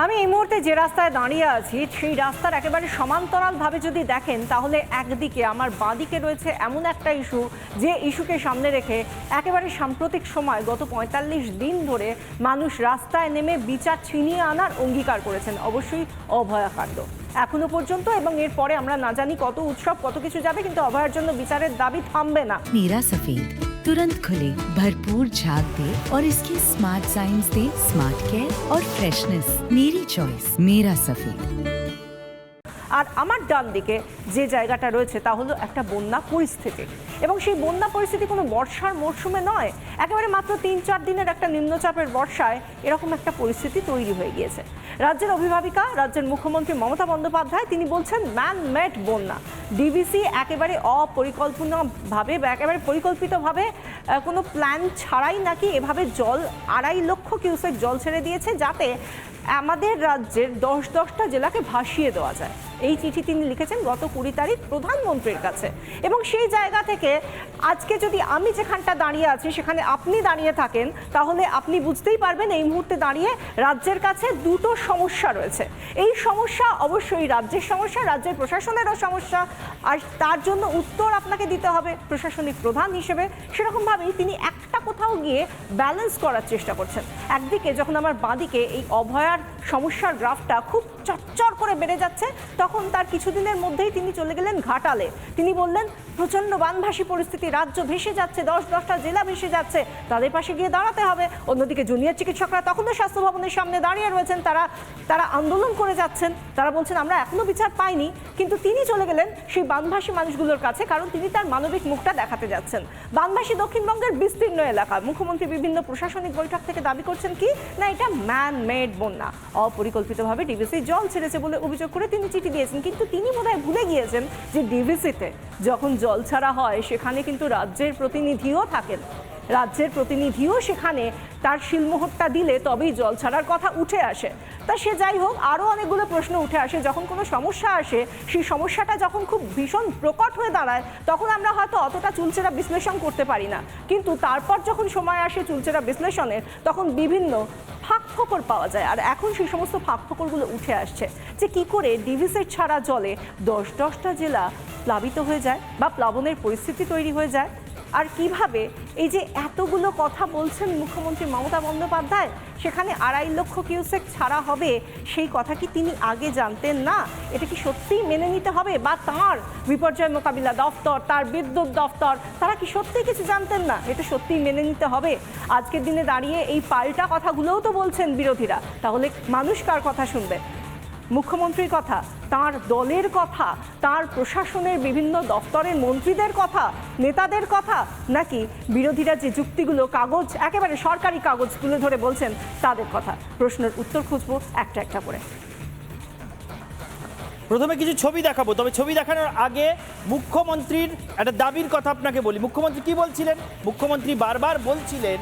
আমি এই মুহূর্তে যে রাস্তায় দাঁড়িয়ে আছি, সেই রাস্তার একেবারে সমান্তরালভাবে যদি দেখেন, তাহলে একদিকে আমার বাঁদিকে রয়েছে এমন একটা ইস্যু, যে ইস্যুকে সামনে রেখে একেবারে সাম্প্রতিক সময় গত পঁয়তাল্লিশ দিন ধরে মানুষ রাস্তায় নেমে বিচার ছিনিয়ে আনার অঙ্গীকার করেছেন। অবশ্যই অভয়াকাণ্ড এখনও পর্যন্ত এবং এরপরে আমরা না জানি কত উৎসব, কত কিছু যাবে, কিন্তু অভয়ার জন্য বিচারের দাবি থামবে না। সফিদ तुरंत खुले, भरपूर झाग दे और इसकी स्मार्ट साइंस दे स्मार्ट केयर और फ्रेशनेस मेरी चॉइस मेरा सफ़ेद। আর আমার ডান দিকে যে জায়গাটা রয়েছে তা হলো একটা বন্যা পরিস্থিতি। এবং সেই বন্যা পরিস্থিতি কোনো বর্ষার মরশুমে নয়, একেবারে মাত্র তিন চার দিনের একটা নিম্নচাপের বর্ষায় এরকম একটা পরিস্থিতি তৈরি হয়ে গিয়েছে। রাজ্যের অভিভাবিকা, রাজ্যের মুখ্যমন্ত্রী মমতা বন্দ্যোপাধ্যায়, তিনি বলছেন ম্যান মেড বন্যা। ডিবিসি একেবারে অপরিকল্পনাভাবে বা একেবারে পরিকল্পিতভাবে কোনো প্ল্যান ছাড়াই নাকি এভাবে জল আড়াই লক্ষ কিউসেক জল ছেড়ে দিয়েছে যাতে আমাদের রাজ্যের দশ দশটা জেলাকে ভাসিয়ে দেওয়া যায়। এই চিঠি তিনি লিখেছেন গত কুড়ি তারিখ প্রধানমন্ত্রীর কাছে। এবং সেই জায়গা থেকে আজকে যদি আমি যেখানটা দাঁড়িয়ে আছি, সেখানে আপনি দাঁড়িয়ে থাকেন, তাহলে আপনি বুঝতেই পারবেন এই মুহূর্তে দাঁড়িয়ে রাজ্যের কাছে দুটো সমস্যা রয়েছে। এই সমস্যা অবশ্যই রাজ্যের সমস্যা, রাজ্যের প্রশাসনেরও সমস্যা। আর তার জন্য উত্তর আপনাকে দিতে হবে প্রশাসনিক প্রধান হিসেবে। সেরকমভাবেই তিনি একটা কোথাও গিয়ে ব্যালেন্স করার চেষ্টা করছেন। একদিকে যখন আমার বাঁদিকে এই অভয়ার সমস্যার গ্রাফটা খুব চচ্চর করে বেড়ে যাচ্ছে। তখন তার কিছুদিনের মধ্যেই তিনি চলে গেলেন ঘাটালে। তিনি বললেন, প্রচণ্ড বানভাসী পরিস্থিতি, রাজ্য ভেসে যাচ্ছে, দশ দশটা জেলা ভেসে যাচ্ছে। তাদের পাশে গিয়ে দাঁড়াতে হবে। অন্যদিকে জুনিয়র চিকিৎসকরা তখনও স্বাস্থ্য ভবনের সামনে দাঁড়িয়ে রয়েছেন। তারা তারা আন্দোলন করে যাচ্ছেন। তারা বলছেন, আমরা এখনও বিচার পাইনি। কিন্তু তিনি চলে গেলেন সেই বানভাসী মানুষগুলোর কাছে, কারণ তিনি তার মানবিক মুখটা দেখাতে যাচ্ছেন। বানভাসী দক্ষিণবঙ্গের বিস্তীর্ণ এলাকা। মুখ্যমন্ত্রী বিভিন্ন প্রশাসনিক বৈঠক থেকে দাবি করছেন কি, না, এটা ম্যান মেড বন্যা। অপরিকল্পিতভাবে ডিভিসি জল ছেড়েছে বলে অভিযোগ করে তিনি চিঠি দিয়েছেন। কিন্তু তিনি বোধহয় ভুলে গিয়েছেন যে ডিভিসিতে যখন জল ছাড়া হয়, সেখানে কিন্তু রাজ্যের প্রতিনিধিও থাকেন। রাজ্যের প্রতিনিধিও সেখানে তার শিলমোহরটা দিলে তবেই জল ছাড়ার কথা উঠে আসে। তা সে যাই হোক, আরও অনেকগুলো প্রশ্ন উঠে আসে। যখন কোনো সমস্যা আসে, সেই সমস্যাটা যখন খুব ভীষণ প্রকট হয়ে দাঁড়ায়, তখন আমরা হয়তো অতটা চুলচেরা বিশ্লেষণ করতে পারি না। কিন্তু তারপর যখন সময় আসে চুলচেরা বিশ্লেষণের, তখন বিভিন্ন ফাঁক ফোকর পাওয়া যায়। আর এখন সেই সমস্ত ফাঁক ফোকরগুলো উঠে আসছে যে কি করে ডিভিসের ছাড়া জলে দশ দশটা জেলা প্লাবিত হয়ে যায় বা প্লাবনের পরিস্থিতি তৈরি হয়ে যায়। আর কীভাবে এই যে এতগুলো কথা বলছেন মুখ্যমন্ত্রী মমতা বন্দ্যোপাধ্যায়, সেখানে আড়াই লক্ষ কিউসেক ছাড়া হবে, সেই কথা কি তিনি আগে জানতেন না? এটা কি সত্যিই মেনে নিতে হবে? বা তার বিপর্যয় মোকাবিলা দফতর, তার বিদ্যুৎ দফতর, তারা কি সত্যিই কিছু জানতেন না? এটা সত্যিই মেনে নিতে হবে। আজকের দিনে দাঁড়িয়ে এই পাল্টা কথাগুলোও তো বলছেন বিরোধীরা। তাহলে মানুষ কার কথা শুনবে? মুখ্যমন্ত্রীর কথা, তার দলের কথা, তার প্রশাসনের বিভিন্ন দপ্তরের মন্ত্রীদের কথা, নেতাদের কথা, নাকি বিরোধীরা যে যুক্তিগুলো কাগজ, একেবারে সরকারি কাগজ তুলে ধরে বলছেন তাদের কথা? প্রশ্নের উত্তর খুঁজবো একটা একটা করে। প্রথমে কিছু ছবি দেখাবো, তবে ছবি দেখানোর আগে মুখ্যমন্ত্রীর একটা দাবির কথা আপনাকে বলি। মুখ্যমন্ত্রী কি বলছিলেন? মুখ্যমন্ত্রী বারবার বলছিলেন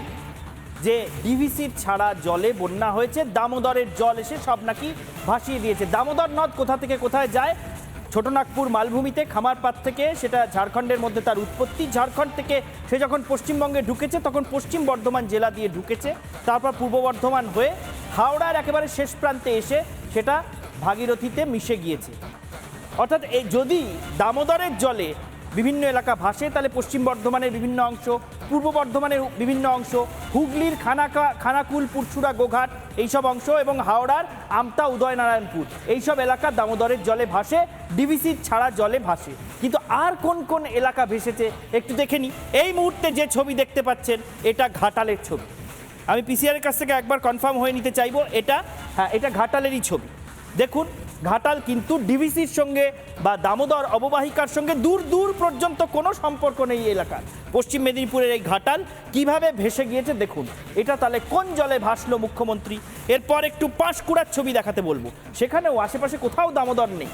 যে ডিভিসির ছাড়া জলে বন্যা হয়েছে, দামোদরের জল এসে সব নাকি ভাসিয়ে দিয়েছে। দামোদর নদ কোথা থেকে কোথায় যায়? ছোটনাগপুর মালভূমিতে, খামারপাত থেকে, সেটা ঝাড়খণ্ডের মধ্যে তার উৎপত্তি। ঝাড়খণ্ড থেকে সে যখন পশ্চিমবঙ্গে ঢুকেছে, তখন পশ্চিম বর্ধমান জেলা দিয়ে ঢুকেছে। তারপর পূর্ব বর্ধমান হয়ে হাওড়ার একেবারে শেষ প্রান্তে এসে সেটা ভাগীরথীতে মিশে গিয়েছে। অর্থাৎ এই যদি দামোদরের জলে বিভিন্ন এলাকা ভাসে, তাহলে পশ্চিম বর্ধমানের বিভিন্ন অংশ, পূর্ব বর্ধমানের বিভিন্ন অংশ, হুগলির খানাকা, খানাকুল পুরসুরা গোঘাট, এইসব অংশ এবং হাওড়ার আমতা, উদয়নারায়ণপুর। এইসব এলাকা দামোদরের জলে ভাসে ডিভিসি ছাড়া জলে ভাসে। কিন্তু আর কোন কোন এলাকা ভেসেছে, একটু দেখে নিই এই মুহূর্তে যে ছবি দেখতে পাচ্ছেন, এটা ঘাটালের ছবি। আমি পিসিআরের কাছ থেকে একবার কনফার্ম হয়ে নিতে চাইব, এটা হ্যাঁ এটা ঘাটালেরই ছবি। দেখুন ঘাটাল কিন্তু ডিভিসির সঙ্গে বা দামোদর অববাহিকার সঙ্গে দূর দূর পর্যন্ত কোনো সম্পর্ক নেই এলাকার। পশ্চিম মেদিনীপুরের এই ঘাটাল কীভাবে ভেসে গিয়েছে দেখুন। এটা তাহলে কোন জলে ভাসলো মুখ্যমন্ত্রী? এরপর একটু পাঁশকুড়ার ছবি দেখাতে বলব। সেখানেও আশেপাশে কোথাও দামোদর নেই।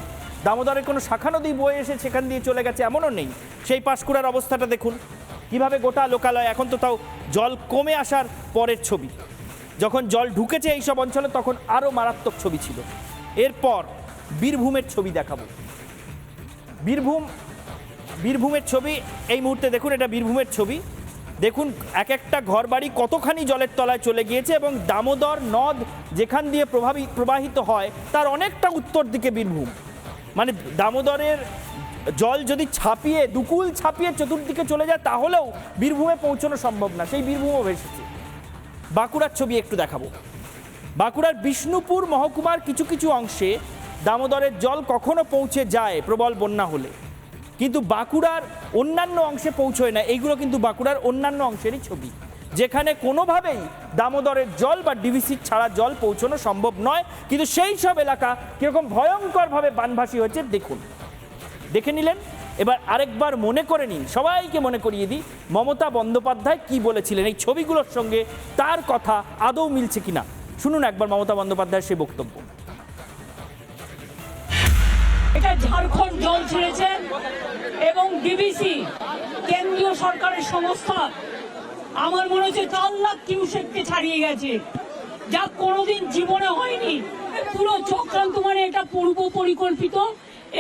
দামোদরের কোনো শাখা নদী বয়ে এসে সেখান দিয়ে চলে গেছে এমনও নেই। সেই পাঁশকুড়ার অবস্থাটা দেখুন। কীভাবে গোটা লোকালয় এখন তো তাও জল কমে আসার পরের ছবি। যখন জল ঢুকেছে এইসব অঞ্চলে তখন আরও মারাত্মক ছবি ছিল। এরপর বীরভূমের ছবি দেখাবো। বীরভূম, বীরভূমের ছবি, এই মুহূর্তে দেখুন এটা বীরভূমের ছবি। দেখুন এক একটা ঘরবাড়ি কতখানি জলের তলায় চলে গিয়েছে এবং দামোদর নদ যেখান দিয়ে প্রভাবি, প্রবাহিত হয়, তার অনেকটা উত্তর দিকে বীরভূম। মানে দামোদরের জল যদি ছাপিয়ে, দুকুল ছাপিয়ে চতুর্দিকে চলে যায়, তাহলেও বীরভূমে পৌঁছানো সম্ভব না। সেই বীরভূমও ভেসেছে বাঁকুড়ার ছবি একটু দেখাবো। বাঁকুড়ার বিষ্ণুপুর মহকুমার কিছু কিছু অংশে দামোদরের জল কখনো পৌঁছে যায় প্রবল বন্যা হলে। কিন্তু বাঁকুড়ার অন্যান্য অংশে পৌঁছয় না, এইগুলো কিন্তু বাঁকুড়ার অন্যান্য অংশেরই ছবি। যেখানে কোনোভাবেই দামোদরের জল বা ডিভিসির ছাড়া জল পৌঁছানো সম্ভব নয়, কিন্তু সেই সব এলাকা কীরকম ভয়ঙ্করভাবে বানভাসী হয়েছে, দেখুন। দেখে নিলেন? এবার আরেকবার মনে করে নিন, সবাইকে মনে করিয়ে দিই, মমতা বন্দ্যোপাধ্যায় কি বলেছিলেন? এই ছবিগুলোর সঙ্গে তার কথা আদৌ মিলছে কিনা? শুনুন একবার মমতা বন্দ্যোপাধ্যায়ের সেই বক্তব্য। এটা ঝাড়খণ্ড জল ছেড়েছেন এবং ডিবিসি কেন্দ্রীয় সরকারের সংস্থা, আমার মনে হচ্ছে চার লাখ কিউসেককে ছাড়িয়ে গেছে। যা কোনোদিন জীবনে হয়নি। পুরো চক্রান্ত মানে এটা পূর্ব পরিকল্পিত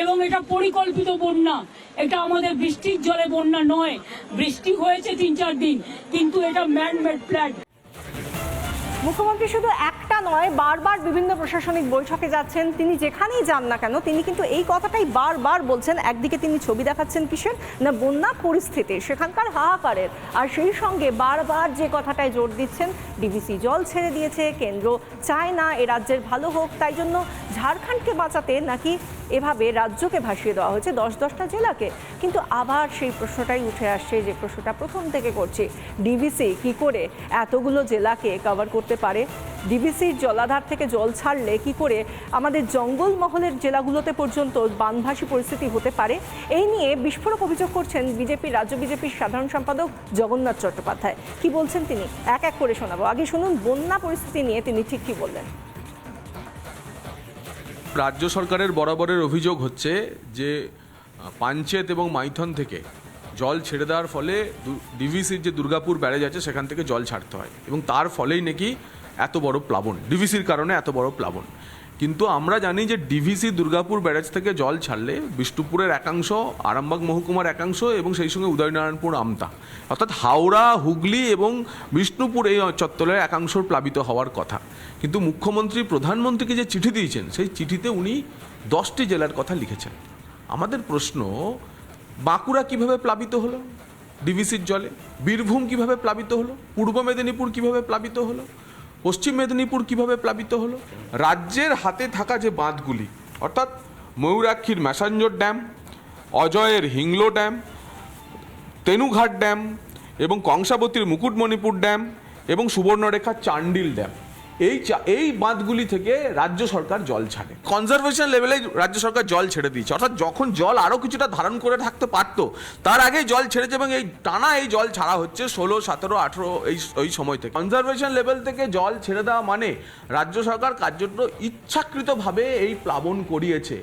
এবং এটা পরিকল্পিত বন্যা। এটা আমাদের বৃষ্টির জলে বন্যা নয়। বৃষ্টি হয়েছে তিন চার দিন, কিন্তু এটা ম্যান মেড প্ল্যান মুখ্যমন্ত্রী শুধু একটা নয়, বারবার বিভিন্ন প্রশাসনিক বৈঠকে যাচ্ছেন, তিনি যেখানেই যান না কেন, তিনি কিন্তু এই কথাটাই বারবার বলছেন। একদিকে তিনি ছবি দেখাচ্ছেন কিসের? না, বন্যা পরিস্থিতি, সেখানকার হাহাকারের। আর সেই সঙ্গে বারবার যে কথাটায় জোর দিচ্ছেন ডিবিসি জল ছেড়ে দিয়েছে, কেন্দ্র চায় না, এ রাজ্যের ভালো হোক, তাই জন্য ঝাড়খণ্ডকে বাঁচাতে নাকি এভাবে রাজ্যকে ভাসিয়ে দেওয়া হয়েছে দশ দশটা জেলাকে। কিন্তু আবার সেই প্রশ্নটাই উঠে আসছে, যে প্রশ্নটা প্রথম থেকে করছি। ডিবিসি কি করে এতগুলো জেলাকে কভার করতে পারে? ডিবিসির জলাধার থেকে জল ছাড়লে কি করে আমাদের জঙ্গলমহলের জেলাগুলোতে পর্যন্ত বানভাসী পরিস্থিতি হতে পারে? এই নিয়ে বিস্ফোরক অভিযোগ করছেন বিজেপি রাজ্য বিজেপির সাধারণ সম্পাদক জগন্নাথ চট্টোপাধ্যায়। কি বলছেন তিনি? এক এক করে শোনাবো। আগে শুনুন বন্যা পরিস্থিতি নিয়ে তিনি ঠিক কি বললেন। রাজ্য সরকারের বরাবরের অভিযোগ হচ্ছে যে, পাঞ্চেত এবং মাইথন থেকে জল ছেড়ে দেওয়ার ফলে ডিভিসির যে দুর্গাপুর ব্যারেজ আছে, সেখান থেকে জল ছাড়তে হয়। এবং তার ফলেই নাকি এত বড় প্লাবন ডিভিসির কারণে এত বড় প্লাবন। কিন্তু আমরা জানি যে ডিভিসি দুর্গাপুর ব্যারেজ থেকে জল ছাড়লে বিষ্ণুপুরের একাংশ, আরামবাগ মহকুমার একাংশ এবং সেই সঙ্গে উদয়নারায়ণপুর আমতা। অর্থাৎ হাওড়া, হুগলি এবং বিষ্ণুপুর এই চত্বরের একাংশ প্লাবিত হওয়ার কথা। কিন্তু মুখ্যমন্ত্রী, প্রধানমন্ত্রীকে যে চিঠি দিয়েছেন, সেই চিঠিতে উনি দশটি জেলার কথা লিখেছেন। আমাদের প্রশ্ন, বাঁকুড়া কীভাবে প্লাবিত হলো? ডিভিসির জলে? বীরভূম কীভাবে প্লাবিত হলো? পূর্ব মেদিনীপুর কীভাবে প্লাবিত হলো? পশ্চিম মেদিনীপুর কীভাবে প্লাবিত হলো? রাজ্যের হাতে থাকা যে বাঁধগুলি, অর্থাৎ ময়ূরাক্ষীর ম্যাসাঞ্জর ড্যাম, অজয়ের হিংলো ড্যাম, তেনুঘাট ড্যাম এবং কংসাবতীর মুকুটমণিপুর ড্যাম এবং সুবর্ণরেখা চান্ডিল ড্যাম। এই এই বাঁধগুলি থেকে রাজ্য সরকার জল ছাড়ে। কনজারভেশন লেভেলে রাজ্য সরকার জল ছেড়ে দিয়েছে। অর্থাৎ যখন জল আরও কিছুটা ধারণ করে থাকতে পারতো, তার আগে জল ছেড়েছে এবং এই টানা এই জল ছাড়া হচ্ছে ষোলো, সতেরো, আঠেরো এই ওই সময় থেকে। কনজারভেশন লেভেল থেকে জল ছেড়ে দেওয়া মানে রাজ্য সরকার কার্যত ইচ্ছাকৃতভাবে এই প্লাবন করিয়েছে।